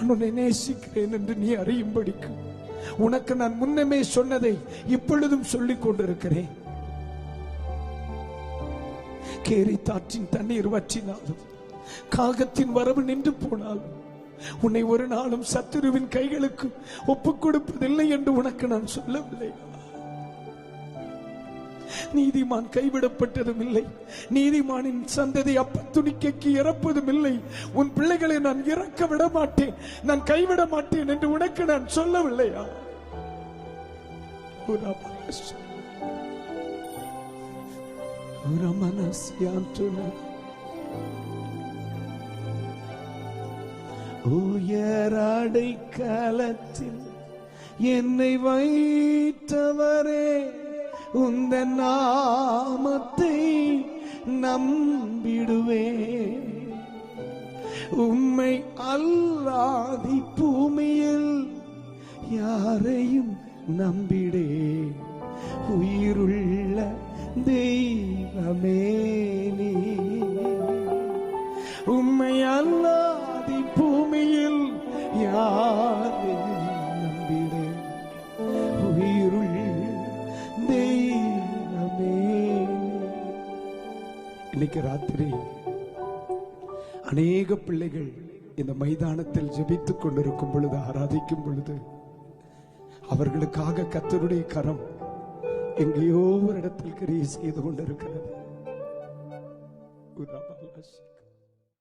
நான் உன்னை நேசிக்கிறேன் என்று நீ அறியும்படிக்கு. உனக்கு நான் முன்னமே சொன்னதை இப்பொழுதும் சொல்லிக் கொண்டிருக்கிறேன். கேரி தாற்றின் தண்ணீர் வற்றினாலும் காகத்தின் வரவு நின்று போனாலும் உன்னை ஒரு நாளும் சத்துருவின் கைகளுக்கு ஒப்புக் கொடுப்பதில்லை என்று உனக்கு நான் சொல்லவில்லை. நீதிமான் கைவிடப்பட்டதும் இல்லை நீதிமானின் சந்ததி அப்ப துணிக்கைக்கு இறப்பதும் இல்லை உன் பிள்ளைகளை நான் இறக்க விட மாட்டேன் நான் கைவிட மாட்டேன் என்று உனக்கு நான் சொல்லவில்லையா? உயராடை காலத்தில் என்னை வைத்தவரே. உந்த நாமத்தை நம்பிடுவே உம்மை அல்லாதி பூமியில் யாரையும் நம்பிடே உயிருள் இன்னைக்கு ராத்திரி அநேக பிள்ளைகள் இந்த மைதானத்தில் ஜெபித்துக் கொண்டிருக்கும் பொழுது ஆராதிக்கும் பொழுது அவர்களுக்காக கத்தருடைய கரம் எங்கேயோ ஒரு இடத்தில் கிரியை செய்து கொண்டிருக்கிறது.